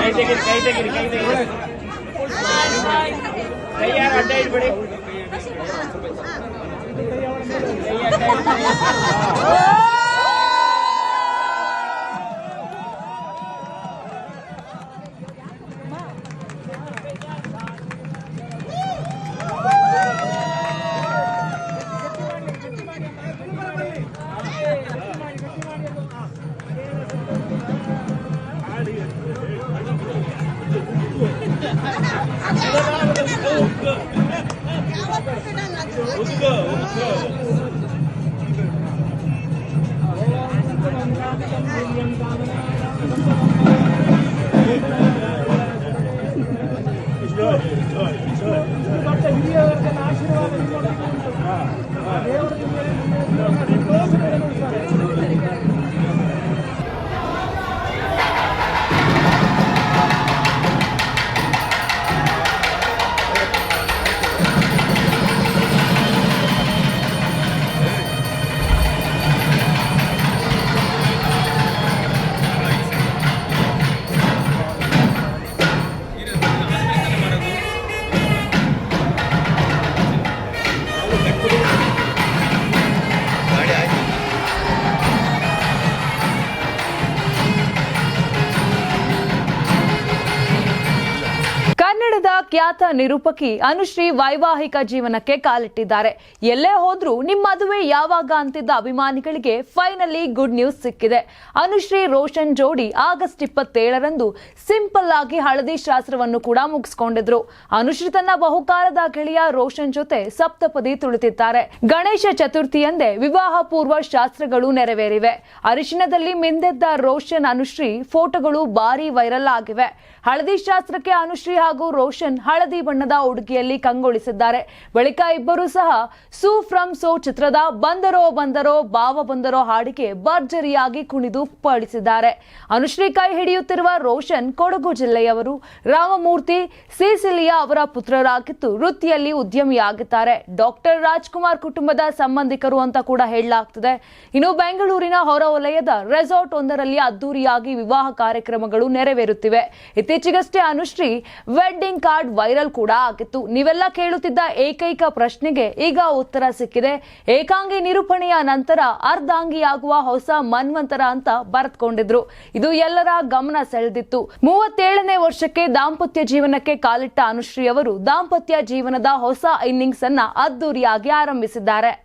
ಕೈ ತೆಗೀರಿ ಕೈ ತೆಗೀರಿ ಕೈ ತೆಗೀರಿ ಕೈ ಯಾರು ಅಡ್ಡ ಇಡ್ಬೇಡಿ ಕೈ ಅಡ್ಡ ಇಡ್ಬೇಡಿ. ಖ್ಯಾತ ನಿರೂಪಕಿ ಅನುಶ್ರೀ ವೈವಾಹಿಕ ಜೀವನಕ್ಕೆ ಕಾಲಿಟ್ಟಿದ್ದಾರೆ. ಎಲ್ಲೇ ಹೋದ್ರೂ ನಿಮ್ಮ ಮದುವೆ ಯಾವಾಗ ಅಂತಿದ್ದ ಅಭಿಮಾನಿಗಳಿಗೆ ಫೈನಲಿ ಗುಡ್ ನ್ಯೂಸ್ ಸಿಕ್ಕಿದೆ. ಅನುಶ್ರೀ ರೋಷನ್ ಜೋಡಿ ಆಗಸ್ಟ್ ಇಪ್ಪತ್ತೇಳರಂದು ಸಿಂಪಲ್ ಆಗಿ ಹಳದಿ ಶಾಸ್ತ್ರವನ್ನು ಕೂಡ ಮುಗಿಸ್ಕೊಂಡಿದ್ರು. ಅನುಶ್ರೀ ತನ್ನ ಬಹುಕಾಲದ ಗೆಳೆಯ ರೋಷನ್ ಜೊತೆ ಸಪ್ತಪದಿ ತುಳಿತಿದ್ದಾರೆ. ಗಣೇಶ ಚತುರ್ಥಿಯಂದೇ ವಿವಾಹ ಪೂರ್ವ ಶಾಸ್ತ್ರಗಳು ನೆರವೇರಿವೆ. ಅರಿಶಿನದಲ್ಲಿ ಮಿಂದೆದ್ದ ರೋಷನ್, ಅನುಶ್ರೀ ಫೋಟೋಗಳು ಭಾರಿ ವೈರಲ್ ಆಗಿವೆ. ಹಳದಿ ಶಾಸ್ತ್ರಕ್ಕೆ ಅನುಶ್ರೀ ಹಾಗೂ ರೋಷನ್ ಹಳದಿ ಬಣ್ಣದ ಉಡುಗೆಯಲ್ಲಿ ಕಂಗೊಳಿಸಿದ್ದಾರೆ. ಬಳಿಕ ಇಬ್ಬರು ಸಹ ಸೂ ಫ್ರಮ್ ಸೋ ಚಿತ್ರದ ಬಂದರೋ ಬಂದರೋ ಭಾವ ಬಂದರೋ ಹಾಡಿಗೆ ಭರ್ಜರಿಯಾಗಿ ಕುಣಿದು ಪಡಿಸಿದ್ದಾರೆ. ಅನುಶ್ರೀ ಕೈ ಹಿಡಿಯುತ್ತಿರುವ ರೋಷನ್ ಕೊಡಗು ಜಿಲ್ಲೆಯವರು ರಾಮಮೂರ್ತಿ ಸಿಸಿಲಿಯಾ ಅವರ ಪುತ್ರರಾಗಿದ್ದು ವೃತ್ತಿಯಲ್ಲಿ ಉದ್ಯಮಿಯಾಗಿದ್ದಾರೆ. ಡಾಕ್ಟರ್ ರಾಜ್ಕುಮಾರ್ ಕುಟುಂಬದ ಸಂಬಂಧಿಕರು ಅಂತ ಕೂಡ ಹೇಳಲಾಗ್ತದೆ. ಇನ್ನು ಬೆಂಗಳೂರಿನ ಹೊರವಲಯದ ರೆಸಾರ್ಟ್ ಒಂದರಲ್ಲಿ ಅದ್ದೂರಿಯಾಗಿ ವಿವಾಹ ಕಾರ್ಯಕ್ರಮಗಳು ನೆರವೇರುತ್ತಿವೆ. ಇತ್ತೀಚೆಗಷ್ಟೇ ಅನುಶ್ರೀ ವೆಡ್ಡಿಂಗ್ ಕಾರ್ಡ್ ವೈರಲ್ ಕೂಡ ಆಗಿತ್ತು. ನೀವೆಲ್ಲ ಕೇಳುತ್ತಿದ್ದ ಏಕೈಕ ಪ್ರಶ್ನೆಗೆ ಈಗ ಉತ್ತರ ಸಿಕ್ಕಿದೆ. ಏಕಾಂಗಿ ನಿರೂಪಣೆಯ ನಂತರ ಅರ್ಧಾಂಗಿಯಾಗುವ ಹೊಸ ಮನ್ವಂತರ ಅಂತ ಬರೆದುಕೊಂಡಿದ್ರು. ಇದು ಎಲ್ಲರ ಗಮನ ಸೆಳೆದಿತ್ತು. ಮೂವತ್ತೇಳನೇ ವರ್ಷಕ್ಕೆ ದಾಂಪತ್ಯ ಜೀವನಕ್ಕೆ ಕಾಲಿಟ್ಟ ಅನುಶ್ರೀ ಅವರು ದಾಂಪತ್ಯ ಜೀವನದ ಹೊಸ ಇನ್ನಿಂಗ್ಸ್ ಅನ್ನ ಅದ್ದೂರಿಯಾಗಿ ಆರಂಭಿಸಿದ್ದಾರೆ.